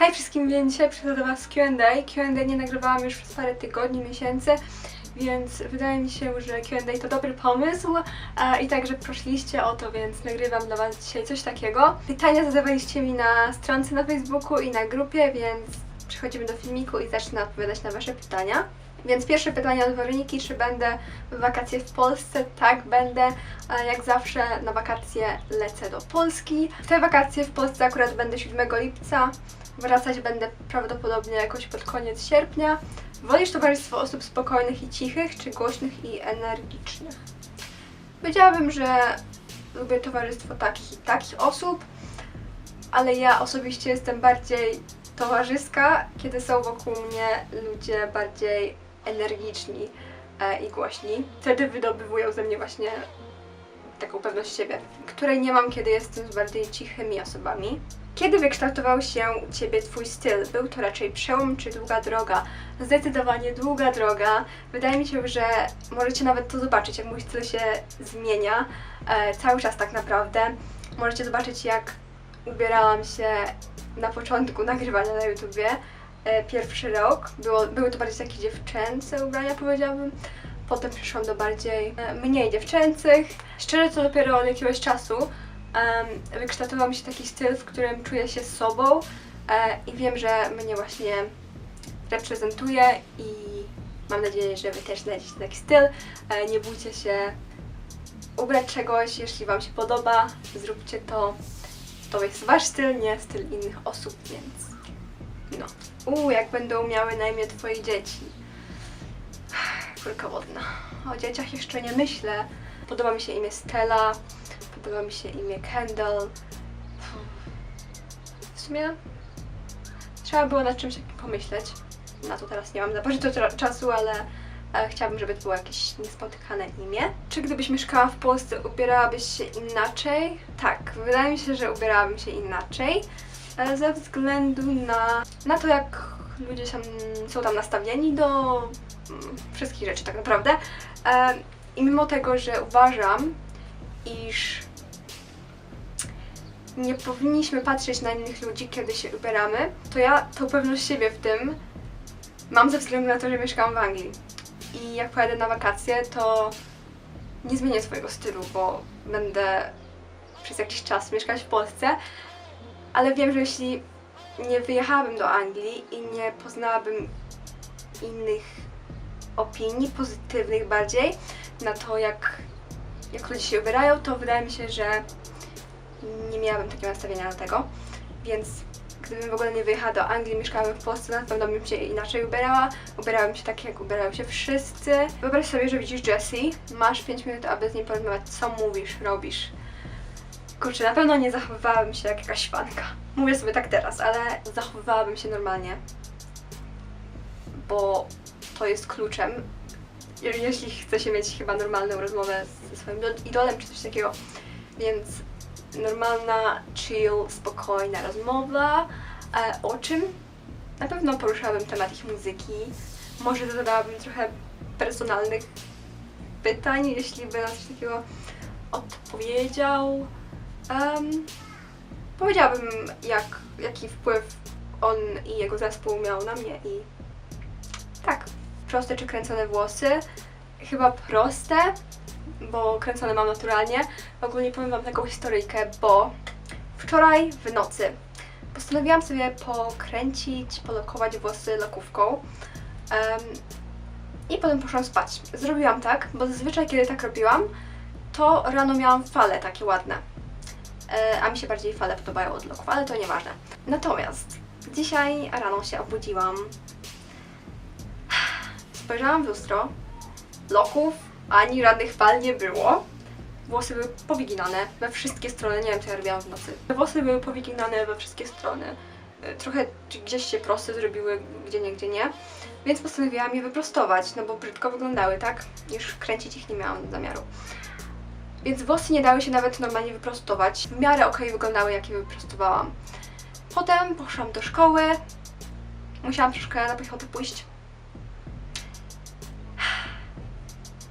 Hej wszystkim, więc dzisiaj przychodzę do Was z Q&A. Q&A nie nagrywałam już przez parę tygodni, miesięcy, więc wydaje mi się, że Q&A to dobry pomysł e, i także prosiliście o to, więc nagrywam dla Was dzisiaj coś takiego. Pytania zadawaliście mi na stronce na Facebooku i na grupie, więc przechodzimy do filmiku i zacznę odpowiadać na Wasze pytania. Więc pierwsze pytanie od Weroniki, czy będę w wakacje w Polsce? Tak, będę. E, Jak zawsze na wakacje lecę do Polski. W te wakacje w Polsce akurat będę 7 lipca. Wracać będę prawdopodobnie jakoś pod koniec sierpnia. Wolisz towarzystwo osób spokojnych i cichych, czy głośnych i energicznych? Powiedziałabym, że lubię towarzystwo takich takich osób, ale ja osobiście jestem bardziej towarzyska, kiedy są wokół mnie ludzie bardziej energiczni e, i głośni. Wtedy wydobywują ze mnie właśnie taką pewność siebie, której nie mam, kiedy jestem z bardziej cichymi osobami. Kiedy wykształtował się u Ciebie Twój styl? Był to raczej przełom czy długa droga? Zdecydowanie długa droga. Wydaje mi się, że możecie nawet to zobaczyć, jak mój styl się zmienia e, cały czas tak naprawdę. Możecie zobaczyć, jak ubierałam się na początku nagrywania na YouTubie. E, pierwszy rok było, były to bardziej takie dziewczęce ubrania, powiedziałabym. Potem przeszłam do bardziej e, mniej dziewczęcych. Szczerze to dopiero od jakiegoś czasu em, wykształtował mi się taki styl, w którym czuję się sobą e, i wiem, że mnie właśnie reprezentuje i mam nadzieję, że Wy też znajdziecie taki styl. E, nie bójcie się ubrać czegoś, jeśli Wam się podoba, zróbcie to. To jest Wasz styl, nie styl innych osób, więc no. Uuu, jak będą miały na imię Twoje dzieci. Kulka wodna. O dzieciach jeszcze nie myślę. Podoba mi się imię Stella, podoba mi się imię Kendall. W sumie trzeba było nad czymś pomyśleć. Na to teraz nie mam za bardzo czasu, ale e, chciałabym, żeby to było jakieś niespotykane imię. Czy gdybyś mieszkała w Polsce, ubierałabyś się inaczej? Tak, wydaje mi się, że ubierałabym się inaczej. e, Ze względu na, na to, jak ludzie są, są tam nastawieni do mm, wszystkich rzeczy tak naprawdę. I mimo tego, że uważam, iż nie powinniśmy patrzeć na innych ludzi, kiedy się ubieramy, to ja tą pewność siebie w tym mam ze względu na to, że mieszkam w Anglii. I jak pojadę na wakacje, to nie zmienię swojego stylu, bo będę przez jakiś czas mieszkać w Polsce, ale wiem, że jeśli nie wyjechałabym do Anglii i nie poznałabym innych opinii, pozytywnych bardziej, na to, jak, jak ludzie się ubierają, to wydaje mi się, że nie miałabym takiego nastawienia na tego. Więc gdybym w ogóle nie wyjechała do Anglii, mieszkałabym w Polsce, na pewno bym się inaczej ubierała. Ubierałabym się tak, jak ubierają się wszyscy. Wyobraź sobie, że widzisz Jessie, masz 5 minut, aby z niej porozmawiać, co mówisz, robisz. Kurczę, na pewno nie zachowywałabym się jak jakaś fanka. Mówię sobie tak teraz, ale zachowywałabym się normalnie. Bo to jest kluczem. Je- Jeśli chce się mieć chyba normalną rozmowę ze swoim do- idolem czy coś takiego. Więc normalna, chill, spokojna rozmowa. E, o czym? Na pewno poruszałabym temat ich muzyki. Może zadałabym trochę personalnych pytań, jeśli by na coś takiego odpowiedział. Em, powiedziałabym, jak, jaki wpływ on i jego zespół miał na mnie i proste czy kręcone włosy. Chyba proste, bo kręcone mam naturalnie. Ogólnie powiem Wam taką historyjkę, bo wczoraj w nocy postanowiłam sobie pokręcić, polokować włosy lokówką. Em, I potem poszłam spać. Zrobiłam tak, bo zazwyczaj kiedy tak robiłam, to rano miałam fale takie ładne. E, a mi się bardziej fale podobają od loków, ale to nieważne. Natomiast dzisiaj rano się obudziłam. Spojrzałam w lustro, loków ani żadnych fal nie było. Włosy były powyginane we wszystkie strony, nie wiem co ja robiłam w nocy. Włosy były powyginane we wszystkie strony. E, Trochę gdzieś się proste zrobiły, gdzie nie, gdzie nie. Więc postanowiłam je wyprostować, no bo brzydko wyglądały, tak? Już kręcić ich nie miałam zamiaru. Więc włosy nie dały się nawet normalnie wyprostować. W miarę okej wyglądały, jak je wyprostowałam. Potem poszłam do szkoły. Musiałam troszkę na piechotę pójść.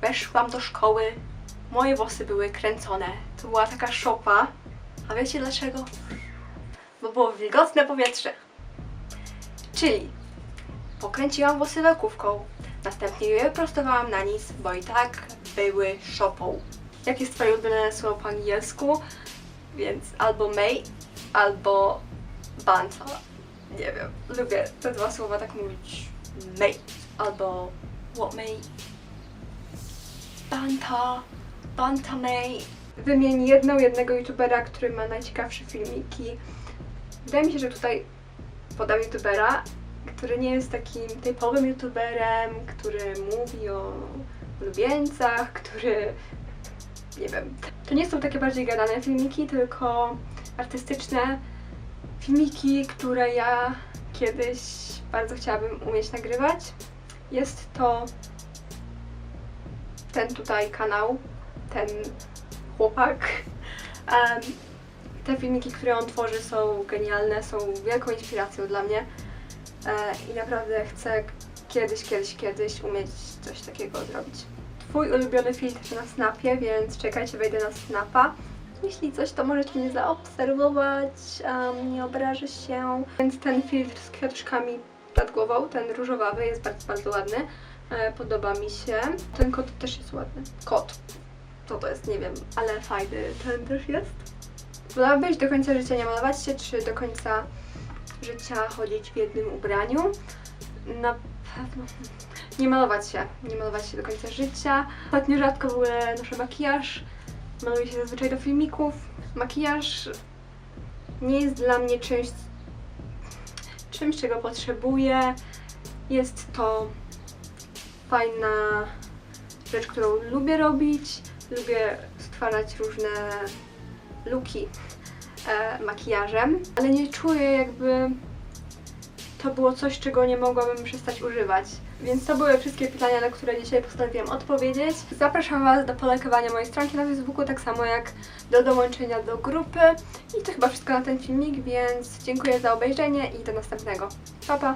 Weszłam do szkoły. Moje włosy były kręcone. To była taka szopa. A wiecie dlaczego? Bo było wilgotne powietrze. Czyli pokręciłam włosy lokówką, następnie je wyprostowałam na nic, bo i tak były szopą. Jakie jest twoje ulubione słowo po angielsku? Więc albo May, albo Banta. Nie wiem, lubię te dwa słowa tak mówić. May, albo What May. Banta, Banta May. Wymień jedną, jednego youtubera, który ma najciekawsze filmiki. Wydaje mi się, że tutaj podam youtubera, który nie jest takim typowym youtuberem, który mówi o ulubieńcach, który nie wiem. To nie są takie bardziej gadane filmiki, tylko artystyczne filmiki, które ja kiedyś bardzo chciałabym umieć nagrywać. Jest to ten tutaj kanał, ten chłopak. Em, te filmiki, które on tworzy są genialne, są wielką inspiracją dla mnie e, i naprawdę chcę kiedyś, kiedyś, kiedyś umieć coś takiego zrobić. Twój ulubiony filtr na Snapie, więc czekajcie, wejdę na Snapa. Jeśli coś, to możecie mnie zaobserwować, um, nie obrażę się. Więc ten filtr z kwiatuszkami nad głową, ten różowawy, jest bardzo, bardzo ładny. E, podoba mi się. Ten kot też jest ładny. Kot. Co to jest, nie wiem, ale fajny ten też jest. Wolałabyś do końca życia nie malować się, czy do końca życia chodzić w jednym ubraniu? Na pewno nie malować się, nie malować się do końca życia. Ostatnio rzadko w ogóle noszę makijaż, maluję się zazwyczaj do filmików. Makijaż nie jest dla mnie czymś, czymś czego potrzebuję. Jest to fajna rzecz, którą lubię robić. Lubię stwarzać różne luki e, makijażem, ale nie czuję jakby to było coś, czego nie mogłabym przestać używać. Więc to były wszystkie pytania, na które dzisiaj postanowiłam odpowiedzieć. Zapraszam Was do polajkowania mojej stronki na Facebooku, tak samo jak do dołączenia do grupy. I to chyba wszystko na ten filmik, więc dziękuję za obejrzenie i do następnego. Pa, pa!